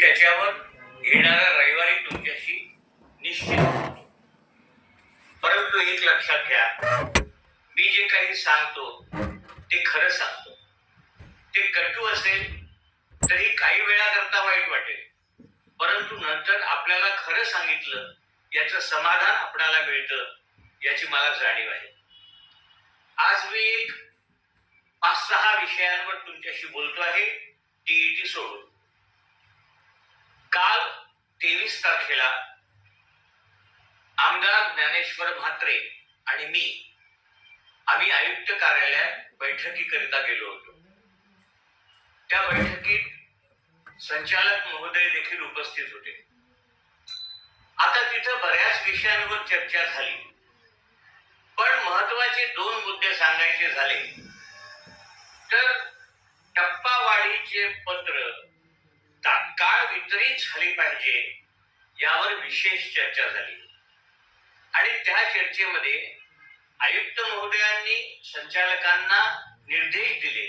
त्याच्यावर येणाऱ्या रविवारी तुमच्याशी निश्चित होतो. परंतु एक लक्षात घ्या मी जे काही सांगतो ते खरं सांगतो. ते कटू असेल तरी काही वेळाकरता वाईट वाटेल. परंतु नंतर आपल्याला खरं सांगितलं याचं समाधान आपणाला मिळतं याची मला जाणीव आहे. आज मी एक पाच सहा विषयांवर तुमच्याशी बोलतो आहे टीईटी सोडून. काल तेवीस तारखेला आमदार ज्ञानेश्वर म्हात्रे आणि मी आम्ही आयुक्त कार्यालयात बैठकीकरिता गेलो होतो. त्या बैठकीत संचालक महोदय देखील उपस्थित होते. आता तिथं बऱ्याच विषयांवर चर्चा झाली. पण महत्त्वाचे दोन मुद्दे सांगायचे झाले. तर टप्पावाढीचे पत्र काळ वितरित झाली पाहिजे यावर विशेष चर्चा झाली. आणि त्या चर्चेमध्ये आयुक्त महोदयांनी संचालकांना निर्देश दिले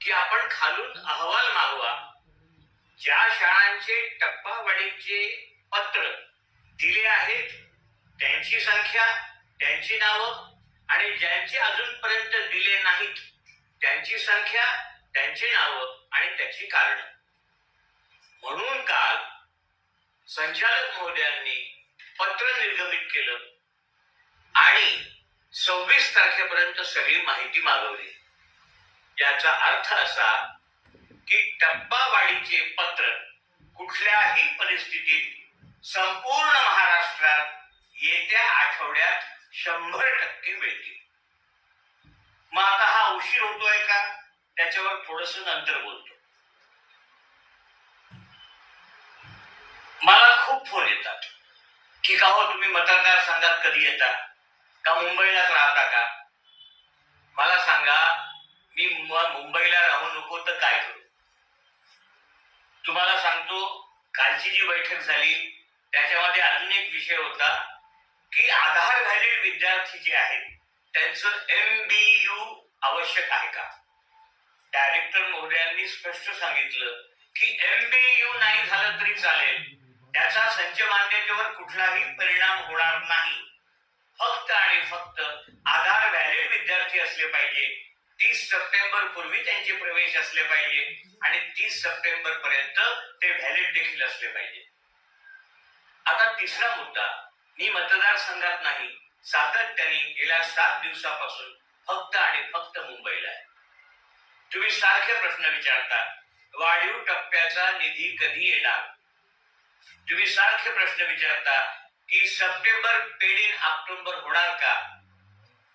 की आपण खालून अहवाल मागवा. ज्या शाळांचे टप्पावाढीचे पत्र दिले आहेत त्यांची संख्या त्यांची नावं आणि ज्यांचे अजूनपर्यंत दिले नाहीत त्यांची संख्या त्यांची नावं आणि त्याची कारण. म्हणून काल संचालक महोदयांनी पत्र निर्गमित केलं आणि सव्वीस तारखेपर्यंत सगळी माहिती मागवली. याचा अर्थ असा की टप्पावाढीचे पत्र कुठल्याही परिस्थितीत संपूर्ण महाराष्ट्रात येत्या आठवड्यात शंभर टक्के मिळतील. मग आता हा उशीर होतोय का? त्याच्यावर थोडस नंतर बोलतो. मला खूप फोन येतात. की का हो तुम्ही मतदारसंघात कधी येता? का मुंबईलाच राहता का? मला सांगा मी मुंबईला राहू नको तर काय करू? तुम्हाला सांगतो कालची जी बैठक झाली त्याच्यामध्ये अजून एक विषय होता की आधार व्हॅलिड विद्यार्थी जे आहेत त्यांचं एम बी यू आवश्यक आहे का? डायरेक्टर महोदयांनी स्पष्ट सांगितलं की एम बी यू नाही झालं तरी चालेल. त्याचा संच मान्यतेवर कुठलाही परिणाम होणार नाही. फक्त आणि फक्त आधार व्हॅलिड विद्यार्थी असले पाहिजे. तीस सप्टेंबर पूर्वी त्यांचे प्रवेश असले पाहिजे आणि तीस सप्टेंबर पर्यंत ते व्हॅलिड देखील असले पाहिजे. आता तिसरा मुद्दा मी मतदारसंघात नाही. सातत्याने गेल्या सात दिवसापासून फक्त आणि फक्त मुंबईला आहे. तुम्ही सारखे प्रश्न विचारता वाढीव टप्प्याचा निधी कधी येणार? तुम्ही सारखे प्रश्न विचारता की सप्टेंबर पेड ऑक्टोबर होणार का?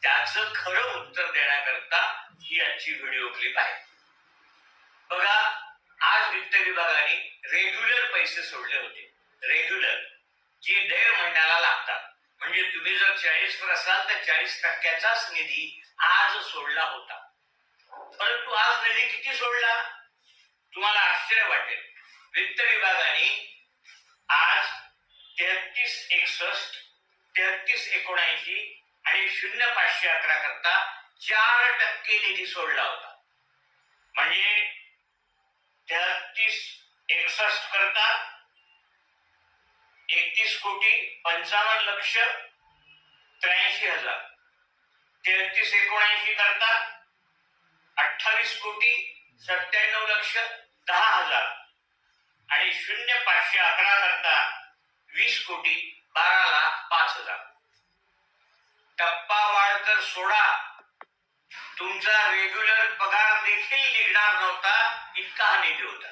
त्याच खरं उत्तर देण्याकरता ही आजची व्हिडिओ क्लिप आहे. बघा आज वित्त विभागाने रेग्युलर पैसे सोडले होते. रेग्युलर जी दर महिन्याला लागतात. म्हणजे तुम्ही जर चाळीस वर असाल तर चाळीस टक्क्याचाच निधी आज सोडला होता. परंतु आज निधी किती सोडला? तुम्हाला आश्चर्य वाटेल. वित्त विभागाने आज तेहतीस एकसष्ट तेहतीस एकोणऐंशी आणि शून्य पाचशे अकरा करता चार टक्के निधी सोडला होता. म्हणजे तेहतीस एकसष्ट करता एकतीस कोटी पंचावन्न लक्ष त्र्याऐंशी हजार. तेहतीस एकोणऐंशी करता अठ्ठावीस कोटी सत्त्याण्णव लक्ष दहा हजार. आणि शून्य पाचशे अकरा करता वीस कोटी बारा लाख पाच हजार. टप्पा वाढ तर सोडा. तुमचा रेग्युलर पगार देखील निघणार नव्हता इतका हा निधी होता.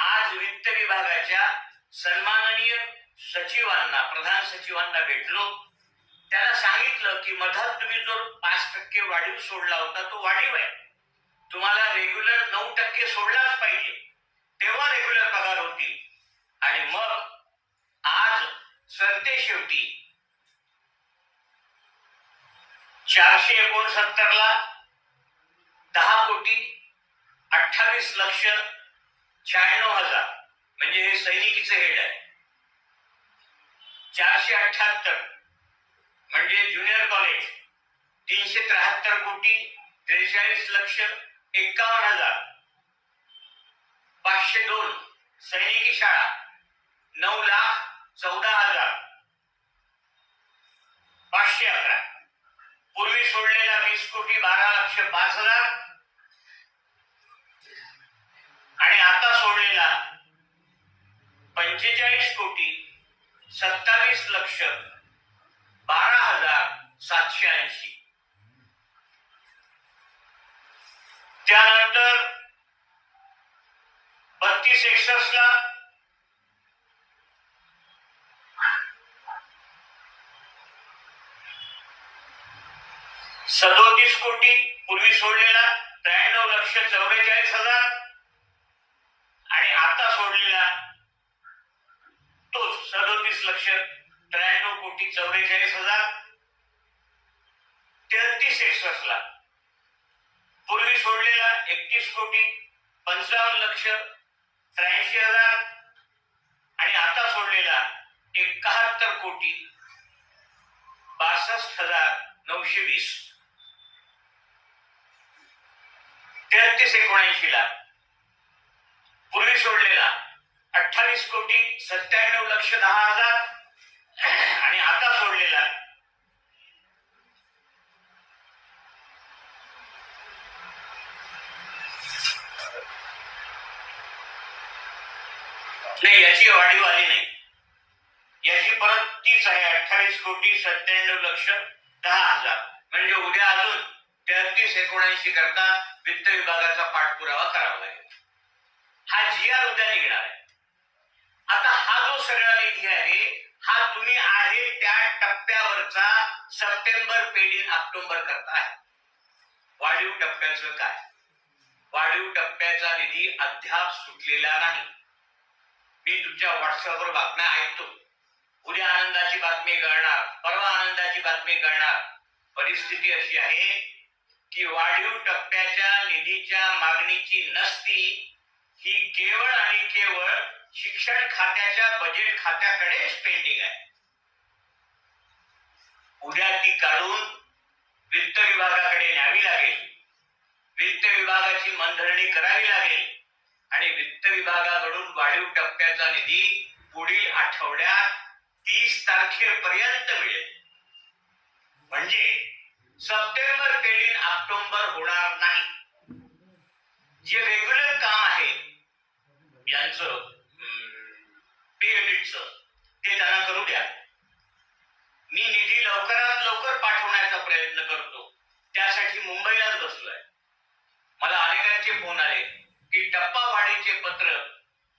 आज वित्त विभागाच्या सन्माननीय सचिवांना प्रधान सचिवांना भेटलो. त्याला सांगितलं की मधात तुम्ही जो पाच टक्के वाढीव सोडला होता तो वाढीव आहे. तुम्हाला रेग्युलर नऊ टक्के सोडलाच पाहिजे. तेव्हा रेग्युलर पगार होतील. आणि मग आज सरते शेवटी. चारशे एकोणसत्तर ला दहा कोटी अठ्ठावीस लक्ष शहाण्णव हजार. म्हणजे हे सैनिकीचं हेड आहे. चारशे अठ्याहत्तर म्हणजे ज्युनियर कॉलेज तीनशे त्र्याहत्तर कोटी त्रेचाळीस लक्ष एक्कावन्न हजार. पाचशे दोन सैनिकी शाळा नऊ लाख चौदा हजार. पाचशे अकरा. पूर्वी सोडलेला वीस कोटी बारा लक्ष पाच हजार. आणि आता सोडलेला पंचेचाळीस कोटी सत्तावीस लक्ष बारा हजार सातशे ऐंशी त्यानंतर बत्तीस एकसष्ट ला सदोतीस कोटी पूर्वी सोडलेला त्र्याण्णव लक्ष चौवेचाळीस हजार. आणि आता सोडलेला तोच सदोतीस लक्ष त्र्याण्णव कोटी चौवेचाळीस हजार. तेहतीस एकसष्ट ला पूर्वी सोडलेला एकतीस कोटी पंचावन्न लक्ष त्र्याऐंशी हजार. आणि आता सोडलेला एकाहत्तर कोटी बासष्ट हजार नऊशे वीस. तेहतीस एकोणऐंशी ला पूर्वी सोडलेला. अठ्ठावीस कोटी सत्त्याण्णव लक्ष दहा हजार. आणि आता सोडलेला. नाही याची वाढीव आली नाही. याची परत तीच आहे. अठ्ठावीस कोटी सत्त्याण्णव लक्ष दहा हजार. म्हणजे उद्या अजून तेहतीस एकोणऐंशी करता वित्त विभागाचा पाठपुरावा करावा लागेल. हा जी आर उद्या निघणार आहे. आता हा जो सगळा निधी आहे हा तुम्ही आहे त्या टप्प्यावरचा सप्टेंबर पेड ऑक्टोबर करता आहे. वाढीव टप्प्याचं काय? वाढीव टप्प्याचा निधी अद्याप सुटलेला नाही. मी तुमच्या व्हॉट्सअपवर बातम्या ऐकतो. उद्या आनंदाची बातमी कळणार परवा आनंदाची बातमी कळणार परिस्थिती अशी आहे की वाढीव टप्प्याच्या निधीच्या मागणीची नसती ही केवळ आणि केवळ शिक्षण खात्याच्या बजेट खात्याकडेच पेंडिंग आहे. उद्या ती काढून वित्त विभागाकडे न्यावी लागेल. वित्त विभागाची मनधरणी करावी लागेल. आणि वित्त विभागाकडून वाढीव टप्प्याचा निधी पुढील आठवड्यात तीस तारखेपर्यंत मिळेल. म्हणजे सप्टेंबर पेढीन ऑक्टोबर होणार नाही. जे रेग्युलर काम आहे यांचं पे युनिटचं ते त्यांना करू द्या. मी निधी लवकरात लवकर पाठवण्याचा प्रयत्न करतो. त्यासाठी मुंबईलाच बसलोय. मला अनेकांचे फोन आले की टप्पा वाढीचे पत्र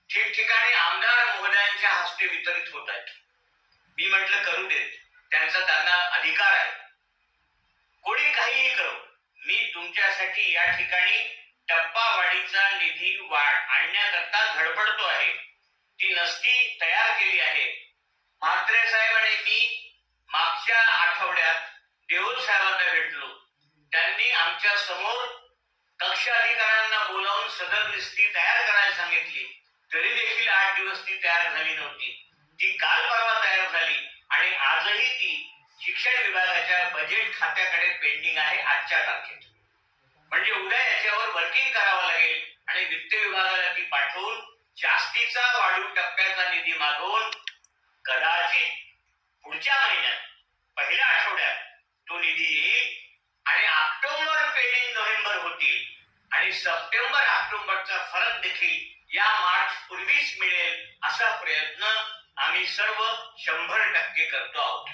ठिकठिकाणी आमदार महोदयांच्या हस्ते वितरित होत आहेत. मी म्हटलं करू देत. त्यांचा त्यांना अधिकार आहे. कोणी काहीही करो मी तुमच्यासाठी या ठिकाणी टप्पावाढीचा निधी वाढ आणण्याकरता धडपडतो आहे. ती नसती तयार केली आहे. म्हात्रे साहेब आणि मी मागच्या आठवड्यात देऊर साहेबांना भेटलो. त्यांनी आमच्यासमोर कक्ष अधिकाऱ्यांना बोलावून सदर लिस्टी तयार करायला सांगितली. तरी देखील आठ दिवस ती तयार झाली नव्हती. ती काल परवा तयार झाली आणि आजही ती शिक्षण विभागाच्या बजेट खात्याकडे पेंडिंग आहे आजच्या तारखेत. म्हणजे उद्या याच्यावर वर्किंग करावं लागेल आणि वित्त विभागाला ती पाठवून जास्तीचा वाढीव टप्प्याचा निधी मागवून कदाचित पुढच्या महिन्यात पहिल्या आठवड्यात तो निधी येईल आणि ऑक्टोबर पेंडिंग नोव्हेंबर होतील आणि सप्टेंबर ऑक्टोबरचा फरक देखील या मार्च पूर्वीच मिळेल असा प्रयत्न आम्ही सर्व शंभर टक्के करतो आहोत.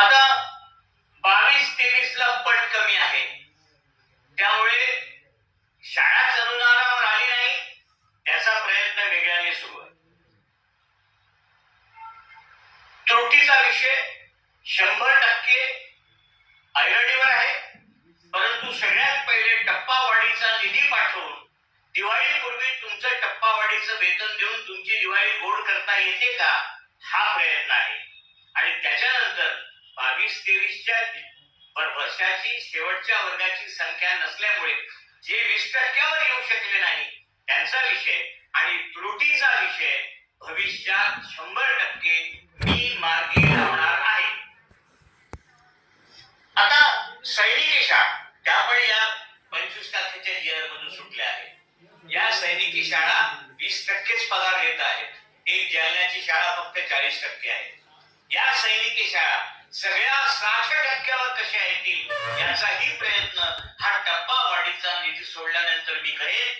आता बावीस तेवीस ला पट कमी आहे. त्यामुळे शाळा अनुदानावर आली नाही त्याचा प्रयत्न वेगळ्याने सुरू आहे. त्रुटीचा विषय शंभर टक्के ऐरणीवर आहे परंतु सगळ्यात पहिले टप्पावाढीचा निधी पाठवून दिवाळीपूर्वी तुमचं टप्पावाढीचं वेतन देऊन तुमची दिवाळी गोड करता येते का? हा प्रयत्न आहे. बावीस तेवीसच्या पण वर्षाची शेवटच्या वर्गाची संख्या नसल्यामुळे जे वीस टक्क्यावर येऊ शकले नाही त्यांचा विषय आणि त्रुटीचा विषय भविष्यात शंभर टक्के मी मार्गी लावणार आहे. आता सैनिक शाळा त्यामुळे या पंचवीस तारखेच्या इयर मधून सुटल्या आहेत या सैनिकी शाळा वीस टक्केच पगार घेत आहेत. एक जालन्याची शाळा फक्त चाळीस टक्के आहे. या सैनिकी शाळा सगळ्या साठ टक्क्यावर कशा येतील? याचाही प्रयत्न हा टप्पा वाढीचा निधी सोडल्यानंतर मी करेन.